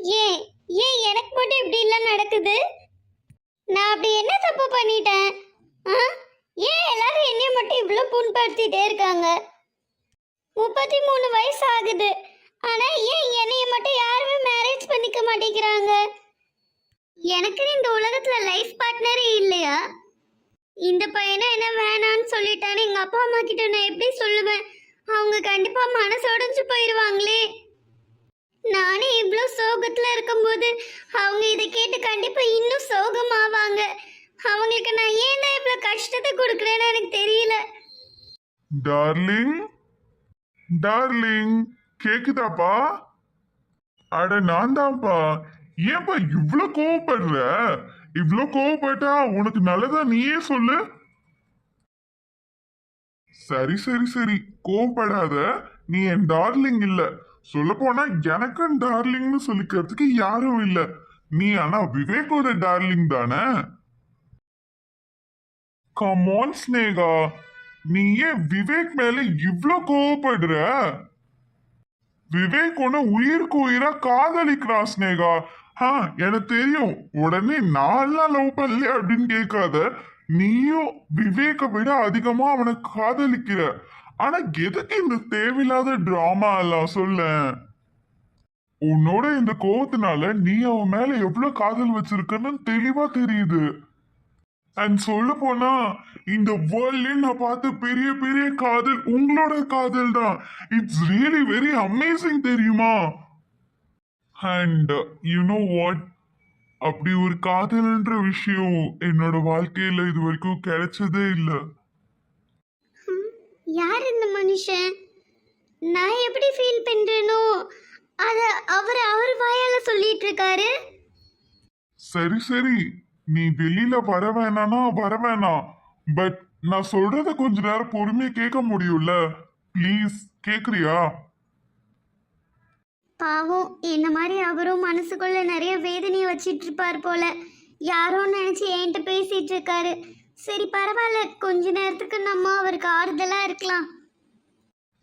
ஏன் ஏன் எனக்கு மட்டும் இப்படி எல்லாம் நடக்குது? நான் அப்படி என்ன தப்பு பண்ணிட்டேன்? ஆ? ஏன் எல்லாரும் என்னைய மட்டும் இவ்வளோ புண்படுத்திட்டே இருக்காங்க? முப்பத்தி மூணு வயசு ஆகுது. ஆனா ஏன் என்னைய மட்டும் யாருமே மேரேஜ் பண்ணிக்க மாட்டேங்கிறாங்க? எனக்கு இந்த உலகத்துல லைஃப் பார்ட்னரே இல்லையா? இந்த பையனை என்ன வேணான்னு சொல்லிட்டான்னு எங்க அப்பா அம்மா கிட்ட நான் எப்படி சொல்லுவேன்? அவங்க கண்டிப்பா மனசு உடஞ்சு போயிடுவாங்களே நானே இவ்வளோ சோகத்துல இருக்கும்போது அவங்க இதை கேட்டு கண்டிப்பா இன்னும் சோகமாவாங்க. அவங்களுக்கு நான் ஏன் தான் இவ்வளோ கஷ்டத்தை கொடுக்குறேன்னு எனக்கு தெரியல. டார்லிங்? டார்லிங் கேக்குதாப்பா? அட நான் தான்ப்பா ஏன்பா இவ்வளோ கோவப்படுற? இவ்வளோ கோவப்பட்டா உனக்கு நல்லதா நீயே சொல்லு. சரி சரி சரி. கோவப்படாத. நீ என் டார்லிங் இல்லை. சொல்ல போனா எனக்கும் டார்லிங்னு சொல்லிக்கிறதுக்கு யாரும் இல்ல. நீ ஆனா விவேக்கோட டார்லிங் தானே? கமான் ஸ்னேகா நீ ஏன் விவேக் மேல இவ்ளோ கோவப்படுற? விவேக் உன உயிருக்கு உயிரா காதலிக்கிறான் ஸ்னேகா ஆ எனக்கு தெரியும். உடனே நான்லாம் லவ் பண்ணல அப்படின்னு கேட்காத. நீயும் விவேக்கை விட அதிகமா அவனை காதலிக்கிற. ஆனா எதுக்கு இந்த தேவையில்லாத டிராமா எல்லாம் சொல்ல? உன்னோட இந்த கோவத்தினால நீ அவன் மேல எவ்வளவு காதல் வச்சிருக்கன்னு தெளிவா தெரியுது. அண்ட் சொல்ல போனா இந்த வேர்ல்ட்ல நான் பார்த்த பெரிய பெரிய காதல் உங்களோட காதல் தான். இட்ஸ் ரியலி வெரி அமேசிங் தெரியுமா? அண்ட் யூ நோ வாட் அப்படி ஒரு காதல்ன்ற விஷயம் என்னோட வாழ்க்கையில இது வரைக்கும் கிடைச்சதே இல்லை. யார் இந்த மனுஷன்? நான் எப்படி ஃபீல் பண்றேனோ அத அவர் அவர் வாயால சொல்லிட்டு இருக்காரு. சரி சரி. நீ வெளியில வர வேணானா வர வேணாம். பட் நான் சொல்றத கொஞ்ச நேரம் பொறுமையா கேட்க முடியும்ல? ப்ளீஸ் கேக்குறியா? பாவம் என்ன மாதிரி அவரும் மனசுக்குள்ள நிறைய வேதனையை வச்சிட்டு இருப்பார் போல. யாரோ நினைச்சு என்கிட்ட பேசிட்டு இருக்காரு. சரி பரவாயில்ல. கொஞ்ச நேரத்துக்கு நம்ம அவருக்கு ஆறுதலா இருக்கலாம்.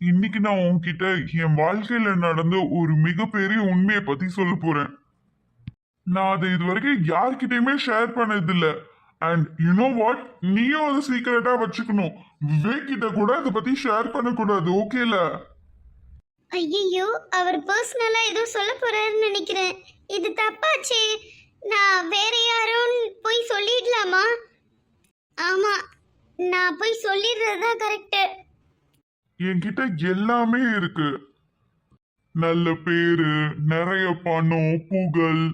இன்னைக்கு நான் உன்கிட்ட என் வாழ்க்கையில நடந்த ஒரு மிகப்பெரிய உண்மையை பத்தி சொல்ல போறேன். நான் அதை இது வரைக்கும் யார்கிட்டயுமே ஷேர் பண்ணதில்ல. அண்ட் யூ நோ வாட் நீயும் அதை சீக்கிரட்டா வச்சுக்கணும். விவேக் கிட்ட கூட அதை பத்தி ஷேர் பண்ணக்கூடாது ஓகேல ஐயோ அவர் பர்சனலா ஏதோ சொல்ல போறாருன்னு நினைக்கிறேன். இது தப்பாச்சே. நான் வேற யாரும் போய் சொல்லிடலாமா? ஆமா நான் போய் சொல்லிடுறது தான் கரெக்டு என்கிட்ட எல்லாமே இருக்கு. நல்ல பேரு நிறைய பணம் புகழ்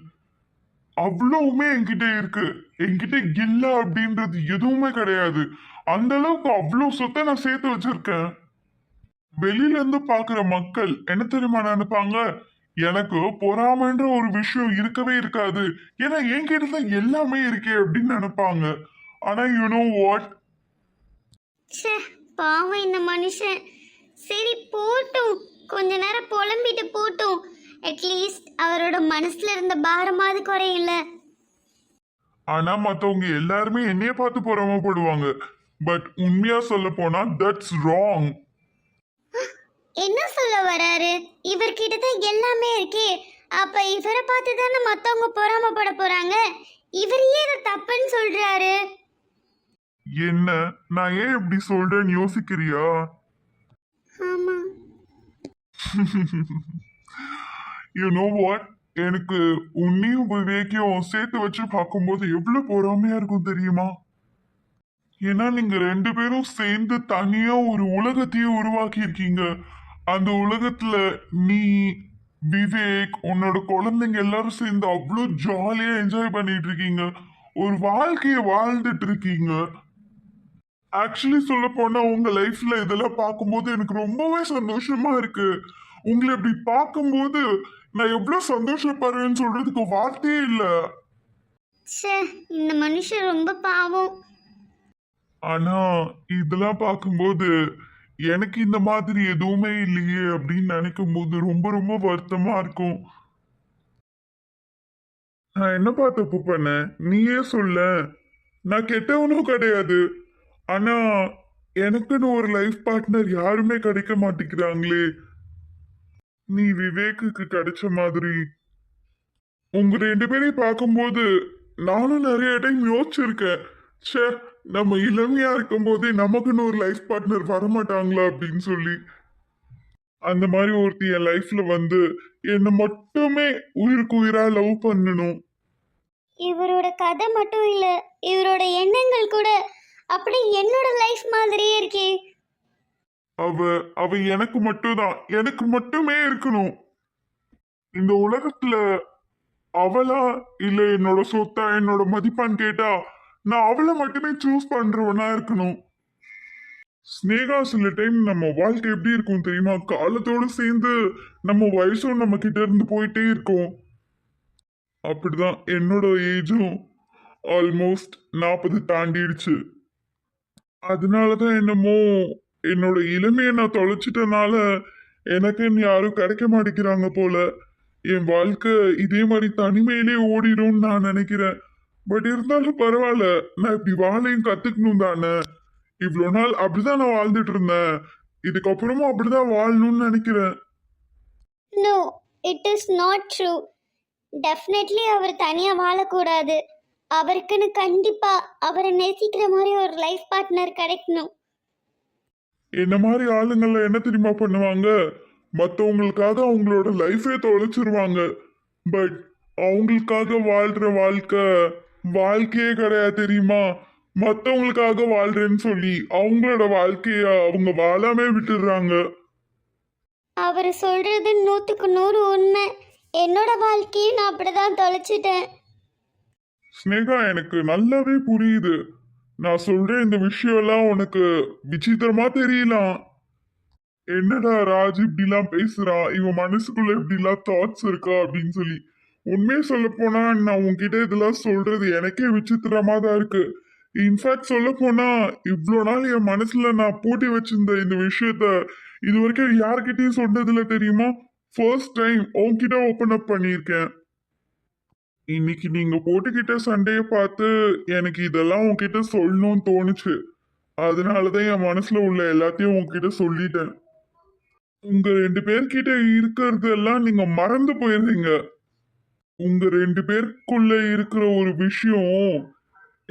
அவ்வளவுமே என்கிட்ட இருக்கு. என்கிட்ட இல்ல அப்படின்றது எதுவுமே கிடையாது. அந்த அளவுக்கு அவ்வளவு சொத்தை நான் சேர்த்து வச்சிருக்கேன். வெளியில இருந்து பாக்குற மக்கள் என்ன தெரியுமா நினைப்பாங்க? எனக்கு பொறாமைன்ற ஒரு விஷயம் இருக்கவே இருக்காது. ஏன்னா என்கிட்ட தான் எல்லாமே இருக்கே அப்படின்னு நினைப்பாங்க. ஆனா யூ நோ வாட் ச்சே பாவம் இந்த மனுஷன். சரி போட்டும். கொஞ்ச நேரம் புலம்பிட்டு போட்டும். அட்லீஸ்ட் அவரோட மனசுல இருந்த பாரமாவது குறையில ஆனா மத்தவங்க எல்லாருமே என்னைய பார்த்து பொறாமப்படுவாங்க. பட் உண்மையா சொல்ல போனா தட்ஸ் ராங் என்ன சொல்ல வராரு? இவர்கிட்ட தான் எல்லாமே இருக்கே. அப்ப இவரை பார்த்து தானே மத்தவங்க பொறாமப்பட போறாங்க? இவர் ஏன் இதை தப்புன்னு சொல்றாரு. என்ன? நான் ஏன் இப்படி சொல்றேன்னு யோசிக்கிறியா? ஆமா. யூ நோ வாட் எனக்கு உன்னையும் விவேக்கையும் சேர்த்து வச்சு பார்க்கும்போது எவ்வளவு பொறாமையா இருக்கும் தெரியுமா? ஏன்னா நீங்க ரெண்டு பேரும் சேர்ந்து தனியா ஒரு உலகத்தையே உருவாக்கி இருக்கீங்க அந்த உலகத்துல நீ விவேக் உன்னோட குழந்தைங்க எல்லாரும் சேர்ந்து அவ்வளோ ஜாலியா என்ஜாய் பண்ணிட்டு இருக்கீங்க. ஒரு வாழ்க்கைய வாழ்ந்துட்டு இருக்கீங்க. ஆக்சுவலி சொல்ல போனா உங்க லைஃப்ல இதெல்லாம் பார்க்கும்போது எனக்கு ரொம்பவே சந்தோஷமா இருக்கு. உங்களை இப்படி பார்க்கும்போது நான் எவ்வளவு சந்தோஷப்படுறேன்னு சொல்றதுக்கு வார்த்தையே இல்லை. ச்சே இந்த மனுஷன் ரொம்ப பாவம். ஆனா இதெல்லாம் பார்க்கும்போது எனக்கு இந்த மாதிரி எதுவுமே இல்லையே அப்படின்னு நினைக்கும் போது ரொம்ப ரொம்ப வருத்தமா இருக்கும். நான் என்னப்பா தப்பு பண்ணேன் நீயே சொல்ல. நான் கெட்டவனும் கிடையாது. ஆனா எனக்குன்னு ஒரு லைஃப் பார்ட்னர் யாருமே கிடைக்க மாட்டேங்கிறாங்களே. நீ விவேக்குக்கு கிடைச்ச மாதிரி. உங்க ரெண்டு பேரையும் பார்க்கும்போது நானும் நிறைய டைம் யோசிச்சிருக்கேன். சே நம்ம இளமையா இருக்கும்போதே நமக்குன்னு ஒரு லைஃப் பார்ட்னர் வரமாட்டாங்களா அப்படின்னு சொல்லி. அந்த மாதிரி ஒருத்தி என் லைஃப்ல வந்து என்னை மட்டுமே உயிருக்கு உயிரா லவ் பண்ணணும். இவரோட கதை மட்டும் இல்லை அப்படி என்னோட லைஃப் மாதிரியே இருக்கே. அவ அவ எனக்கு மட்டும்தான். எனக்கு மட்டுமே இருக்கணும். இந்த உலகத்துல அவளா இல்ல என்னோட சொத்தா என்னோட மதிப்பான்னு கேட்டா நான் அவளை மட்டுமே சூஸ் பண்றவனா இருக்கணும். ஸ்னேகா சில டைம் நம்ம வாழ்க்கை எப்படி இருக்கும் தெரியுமா? காலத்தோட சேர்ந்து நம்ம வயசும் நம்ம கிட்ட இருந்து போயிட்டே இருக்கும். அப்படிதான் என்னோட ஏஜும் ஆல்மோஸ்ட் நாற்பது தாண்டிடுச்சு. அதனாலதான் என்னமோ என்னோட இளமையை நான் தொலைச்சிட்டனால எனக்குன்னு யாரும் கிடைக்க மாட்டேங்கிறாங்க போல. என் வாழ்க்கை இதே மாதிரி தனிமையிலே ஓடிடும்னு நான் நினைக்கிறேன். பட் இருந்தாலும் பரவாயில்ல நான் இப்படி வாழையும் கத்துக்கணும் தானே. இவ்வளோ நாள் அப்படிதான் நான் வாழ்ந்துட்டு இருந்தேன். இதுக்கப்புறமும் அப்படிதான் வாழணும்னு நினைக்கிறேன். No it is not true definitely அவர் தனியாக வாழக்கூடாது. அவருக்குன்னு கண்டிப்பாக அவரை நேசிக்கிற மாதிரி ஒரு லைஃப் பார்ட்னர் கிடைக்கணும். என்ன மாதிரி ஆளுங்கள என்ன தெரியுமா பண்ணுவாங்க? மற்றவங்களுக்காக அவங்களோட லைஃபே தொலைச்சிருவாங்க. பட் அவங்களுக்காக வாழ்ற வாழ்க்கை வாழ்க்கையே கிடையாது தெரியுமா? மற்றவங்களுக்காக வாழ்றேன்னு சொல்லி அவங்களோட வாழ்க்கைய அவங்க வாழாமே விட்டுடுறாங்க. அவர் சொல்கிறது நூற்றுக்கு நூறு உண்மை. என்னோட வாழ்க்கையும் நான் அப்படி தான் தொலைச்சிட்டேன். ஸ்னேகா எனக்கு நல்லாவே புரியுது. நான் சொல்ற இந்த விஷயம்லாம் உனக்கு விசித்திரமா தெரியலாம் என்னடா ராஜ் இப்படிலாம் பேசுறான் இவன் மனசுக்குள்ள இப்படிலாம் தாட்ஸ் இருக்கா அப்படின்னு சொல்லி. உண்மையை சொல்ல போனா நான் உன்கிட்ட இதெல்லாம் சொல்றது எனக்கே விசித்திரமா தான் இருக்கு. இன்ஃபேக்ட் சொல்ல போனா இவ்வளோ நாள் என் மனசுல நான் பூட்டி வச்சிருந்த இந்த விஷயத்த இது வரைக்கும் யார்கிட்டயும் சொன்னதில்ல தெரியுமா? ஃபர்ஸ்ட் டைம் உன்கிட்ட ஓப்பன் அப் பண்ணியிருக்கேன். இன்னைக்கு நீங்க போட்டுக்கிட்ட சண்டைய பார்த்து எனக்கு இதெல்லாம் உன்கிட்ட சொல்லணும்னு தோணுச்சு. அதனாலதான் என் மனசுல உள்ள எல்லாத்தையும் உன்கிட்ட சொல்லிட்டேன். உங்க ரெண்டு பேர்கிட்ட இருக்கிறது எல்லாம் நீங்க மறந்து போயிருந்தீங்க. உங்க ரெண்டு பேருக்குள்ள இருக்கிற ஒரு விஷயம்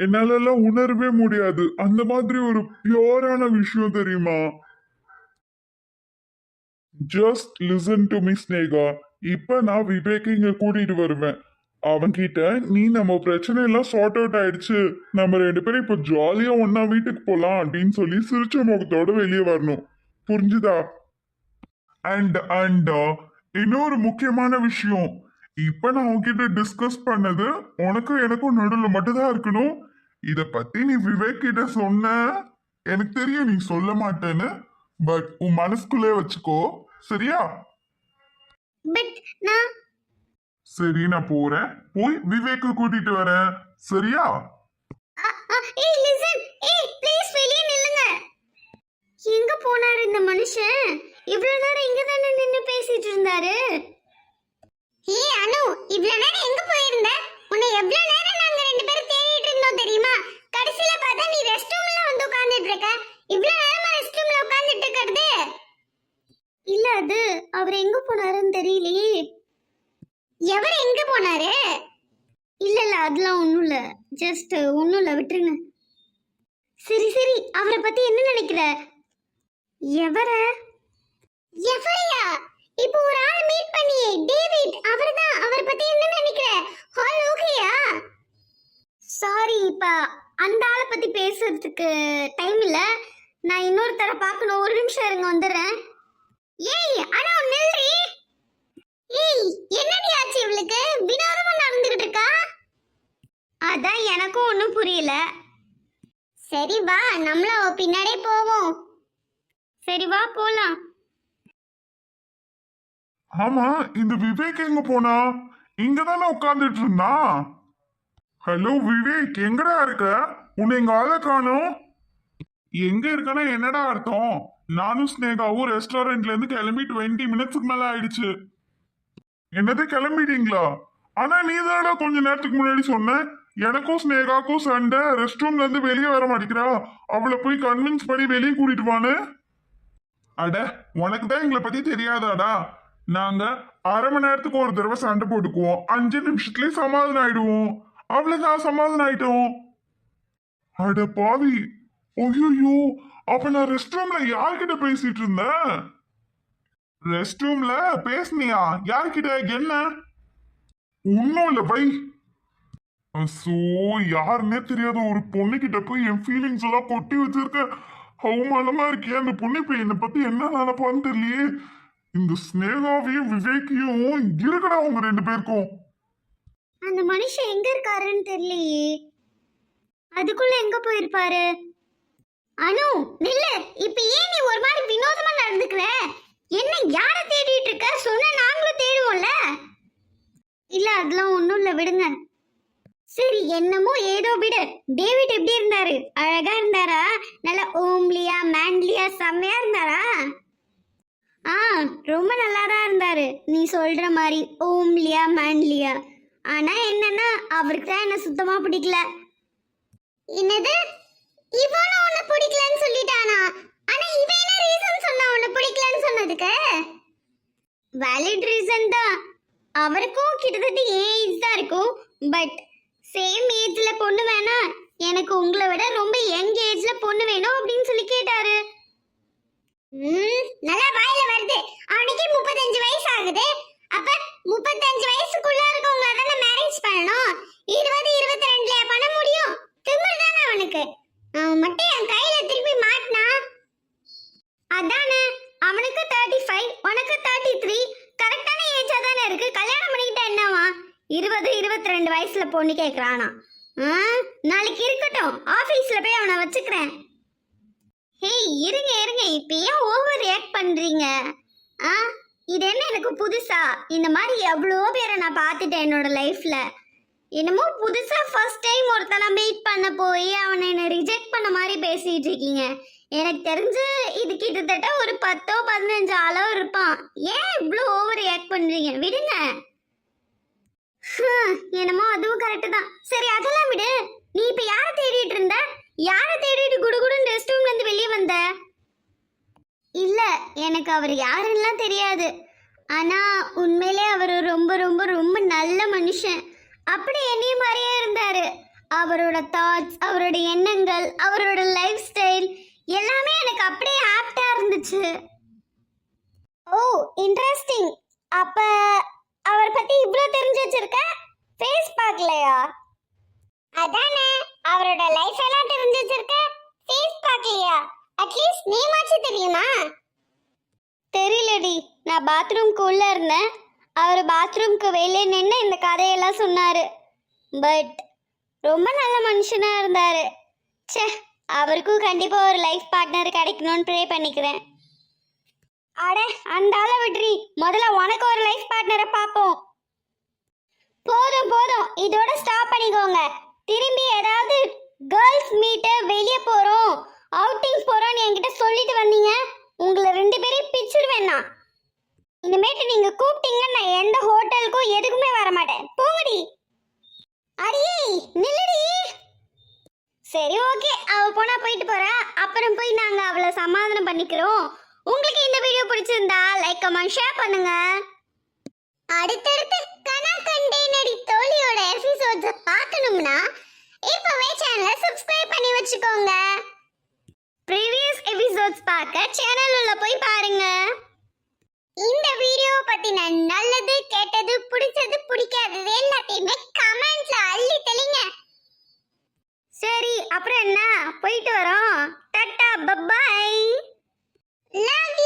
என்னாலெல்லாம் உணரவே முடியாது. அந்த மாதிரி ஒரு பியோரான விஷயம் தெரியுமா? Just listen to me Sneha இப்ப நான் விவேக் இங்க கூட்டிட்டு வருவேன். அவன்கிட்ட நீ நம்ம பிரச்சனை எல்லாம் சார்ட் அவுட் ஆயிடுச்சு. நம்ம ரெண்டு பேரும் இப்போ ஜாலியா ஒன்னா வீட்டுக்கு போலாம் அப்படின்னு சொல்லி சிரிச்ச முகத்தோட வெளியே வரணும். புரிஞ்சுதா? அண்ட் அண்ட் uh, இன்னொரு முக்கியமான விஷயம். இப்ப நான் உன்கிட்ட டிஸ்கஸ் பண்ணது உனக்கும் எனக்கும் நடுவில் மட்டும்தான் இருக்கணும். இத பத்தி நீ விவேக் கிட்ட சொன்ன எனக்கு தெரியும் நீ சொல்ல மாட்டேன்னு. பட் உன் மனசுக்குள்ளே வச்சுக்கோ. சரியா? பட் நான் சரி நான் போறேன். போய் விவேக்க கூட்டிட்டு வரேன். சரியா? அ- ஏய் லிசன் ஏய் ப்ளீஸ் வெளியே நில்லுங்க. எங்க போனாரு இந்த மனுஷன்? இவ்வளவு நேரம் இங்க தானே நின்னு பேசிட்டு இருந்தாரு? ஏய் அனு இவ்வளவு நேரம் எங்க போயிருந்த? உன்னை எவ்வளவு நேரம் நாங்க ரெண்டு பேரும் தேடிட்டு இருந்தோம் தெரியுமா? கடைசில பார்த்தா நீ ரெஸ்ட் ரூம்ல வந்து உட்கார்ந்துட்டு இருக்க. இவ்வளவு நேரமா ரெஸ்ட் ரூம்ல உட்கார்ந்துட்டு இருக்கிறது? இல்ல அது அவர் எங்க போனாருன்னு தெரியலையே. எவர் எங்க போனாரு? இல்ல இல்ல அதெல்லாம் ஒண்ணும் இல்ல ஜஸ்ட் ஒண்ணும் இல்ல விட்டுருங்க. சரி சரி அவரை பத்தி என்ன நினைக்கிற? எவர? எவரையா? இப்போ ஒரு ஆள் மீட் பண்ணியே டேவிட் அவர்தான். அவரை பத்தி என்ன நினைக்கிற? ஹால் ஓகேயா சாரி இப்ப அந்த ஆளை பத்தி பேசுறதுக்கு டைம் இல்ல. நான் இன்னொருத்தர பார்க்கணும். ஒரு நிமிஷம் இருங்க வந்துடுறேன். ஏய் அண்ணா நில்றி ஏய் என்னடி ஆச்சு இவளுக்கு? வினோதமா நடந்துகிட்டு இருக்கா? அதான் எனக்கும் ஒன்றும் புரியல. சரி வா நம்மள அவ பின்னாடியே போவோம். சரி வா போலாம். ஆமா இந்த விவேக் எங்க போனா? இங்க தானே உட்கார்ந்துட்டு இருந்தா? ஹலோ விவேக் எங்கடா இருக்க? உன்னை எங்க ஆள காணும்? எங்க இருக்கனா என்னடா அர்த்தம்? நானும் ஸ்னேகாவும் ரெஸ்டாரண்ட்ல இருந்து கிளம்பி டுவெண்ட்டி மினிட்ஸ்க்கு மேல ஆயிடுச்சு. என்னது கிளம்பிட்டீங்களா? ஆனா நீ கொஞ்ச நேரத்துக்கு முன்னாடி சொன்ன? எனக்கும் ஸ்னேகாக்கும் சண்டை. ரெஸ்ட் ரூம்ல இருந்து வெளியே வர மாட்டேங்கிறா. அவளை போய் கன்வின்ஸ் பண்ணி வெளியே கூட்டிட்டு அட உனக்கு தான் எங்களை பத்தி தெரியாதாடா? நாங்க அரை மணி நேரத்துக்கு ஒரு தடவை சண்டை போட்டுக்குவோம். அஞ்சு நிமிஷத்துலயே சமாதானம் ஆயிடுவோம். அவ்வளவுதான் சமாதானம் ஆயிட்டோம். அட பாவி. ஐயோ அப்ப நான் ரெஸ்ட் ரூம்ல யார்கிட்ட பேசிட்டு இருந்தேன்? ரெஸ்ட் ரூம்ல பேசுனியா யார்கிட்ட? என்ன? ஒன்னும் இல்ல பை. சோ யாருன்னே தெரியாத ஒரு பொண்ணு கிட்ட போய் என் ஃபீலிங்ஸ் எல்லாம் கொட்டி வச்சிருக்க. அவமானமா இருக்கே அந்த பொண்ணு இப்ப என்னை பத்தி என்ன நினைப்பான்னு தெரியலையே. இந்த ஸ்னேகாவையும் விவேக்கையும் இருக்கடா அவங்க ரெண்டு பேருக்கும். அந்த மனுஷன் எங்க இருக்காருன்னு தெரியலையே. அதுக்குள்ள எங்க போயிருப்பாரு? அனு நில்லு. இப்ப ஏன் நீ ஒரு மாதிரி வினோதமா நடந்துக்கிற என்ன யார தேடிட்டு இருக்க சொன்ன நாங்களும் தேடுவோம்ல இல்ல அதெல்லாம் ஒண்ணும் இல்ல விடுங்க. சரி என்னமோ ஏதோ விடு. டேவிட் எப்படி இருந்தாரு? அழகா இருந்தாரா? நல்ல ஓம்லியா மேன்லியா செம்மையா இருந்தாரா? ஆ ரொம்ப நல்லா தான் இருந்தாரு. நீ சொல்ற மாதிரி ஓம்லியா மேன்லியா. ஆனா என்னன்னா அவருக்கு தான் என்ன சுத்தமா பிடிக்கல. என்னது? இவனும் உன்னை பிடிக்கலன்னு சொல்லிட்டானா? ஆனா இவன் என்ன ரீசன் சொன்னா உன்னை பிடிக்கலன்னு சொன்னதுக்கு? வேலிட் ரீசன் தான். அவருக்கும் கிட்டத்தட்ட ஏஜ் தான் இருக்கும். பட் சேம் ஏஜ்ல பொண்ணு வேணா எனக்கு உங்களை விட ரொம்ப யங் ஏஜில் பொண்ணு வேணும் அப்படின்னு சொல்லி கேட்டாரு. ம், நல்லா வாயில வருது. அவனுக்கே முப்பத்தஞ்சு வயசு ஆகுது. அப்ப முப்பத்தஞ்சு வயசுக்குள்ள இருக்கவங்க தானே மேரேஜ் பண்ணணும். இருபது இருபது ரெண்டுல பண்ண முடியும் திமிரு தானே அவனுக்கு அவன் மட்டும் என் கையில திருப்பி மாட்டினா அதானே அவனுக்கு தேர்ட்டி ஃபைவ் உனக்கு தேர்ட்டி த்ரீ கரெக்டான ஏஜா தானே இருக்கு கல்யாணம் பண்ணிக்கிட்டா என்னவா இருபது இருபத்தி ரெண்டு வயசுல பொண்ணு கேட்கறானா ஆ, நாளைக்கு இருக்கட்டும். ஆஃபீஸில் போய் அவனை வச்சுக்கிறேன். ஹேய் இருங்க இருங்க. இப்போ ஏன் ஓவர் ரியாக்ட் பண்ணுறீங்க ஆ இது என்ன எனக்கு புதுசா? இந்த மாதிரி எவ்வளோ பேரை நான் பார்த்துட்டேன் என்னோட லைஃப்ல என்னமோ புதுசா ஃபர்ஸ்ட் டைம் ஒருத்தனை மீட் பண்ண போய் அவனை என்ன ரிஜெக்ட் பண்ண மாதிரி பேசிட்டு இருக்கீங்க. எனக்கு தெரிஞ்சு இது கிட்டத்தட்ட ஒரு பத்தோ பதினஞ்சு ஆளோ இருப்பான். ஏன் இவ்வளோ ஓவர் ரியாக்ட் பண்றீங்க? விடுங்க. என்னமோ அதுவும் கரெக்டு தான். சரி அதெல்லாம் விடு. நீ இப்ப யாரை தேடிட்டு இருந்த? யாரை தேடிட்டு குடுகுடுன்னு ரெஸ்ட் ரூம்ல இருந்து வெளியே வந்த? இல்ல எனக்கு அவர் யாருன்னெலாம் தெரியாது. ஆனா உண்மையிலே அவர் ரொம்ப ரொம்ப ரொம்ப நல்ல மனுஷன். அப்படி என்னையும் மாதிரியே இருந்தாரு. அவரோட தாட்ஸ் அவரோட எண்ணங்கள் அவரோட லைஃப் ஸ்டைல் எல்லாமே எனக்கு அப்படியே ஆப்டா இருந்துச்சு. ஓ இன்ட்ரெஸ்டிங் அப்ப அவர் பத்தி இவ்ளோ தெரிஞ்சு வச்சிருக்க? ஃபேஸ் பார்க்கலையா? அதானே அவரோட லைஃப் எல்லாம் தெரிஞ்சு வச்சிருக்க? ஃபேஸ் பார்க்கலையா? அட்லீஸ்ட் நேமாச்சு தெரியுமா? தெரியலடி. நான் பாத்ரூம்க்கு உள்ள இருந்தேன். அவர் பாத்ரூம்க்கு வெளியே நின்று இந்த கதையெல்லாம் சொன்னாரு. பட் ரொம்ப நல்ல மனுஷனா இருந்தாரு. ச்சே அவருக்கும் கண்டிப்பா ஒரு லைஃப் பார்ட்னர் கிடைக்கணும்னு ப்ரே பண்ணிக்கிறேன். அட அந்த ஆளை விட்ரி முதல்ல உனக்கு ஒரு லைஃப் பார்ட்னரை பார்ப்போம் போதும் போதும். இதோட ஸ்டாப் பண்ணிக்கோங்க. திரும்பி ஏதாவது கேர்ள்ஸ் மீட்டு வெளியே போகிறோம் அவுட்டிங் போகிறோம்னு என்கிட்ட சொல்லிட்டு வந்தீங்க. உங்களை ரெண்டு பேரையும் பிச்சிருவேன் நான். இனிமேட்டு நீங்க கூப்பிட்டீங்கன்னு நான் எந்த ஹோட்டலுக்கும் எதுக்குமே வர மாட்டேன். போங்கடி. அடியே நில்லுடி. சரி ஓகே அவ போனா போயிட்டு போறா. அப்புறம் போய் நாங்க அவளை சமாதானம் பண்ணிக்கிறோம். உங்களுக்கு இந்த வீடியோ பிடிச்சிருந்தா லைக் கமெண்ட் ஷேர் பண்ணுங்க. அடுத்தடுத்து கனா கண்டே தோழியோட எபிசோட்ஸை பார்க்கணும்னா இப்பவே சேனலை சப்ஸ்கிரைப் பண்ணி வச்சுக்கோங்க. ப்ரீவியஸ் எபிசோட்ஸ் பார்க்க சேனல் உள்ள போய் பாருங்க. இந்த வீடியோ பத்தின நல்லது கெட்டது பிடிச்சது பிடிக்காதது எல்லாத்தையுமே கமெண்ட்ல அள்ளி தெளிங்க. சரி அப்புறம் என்ன? போயிட்டு வரோம். Ta-ta பப்பாய் Love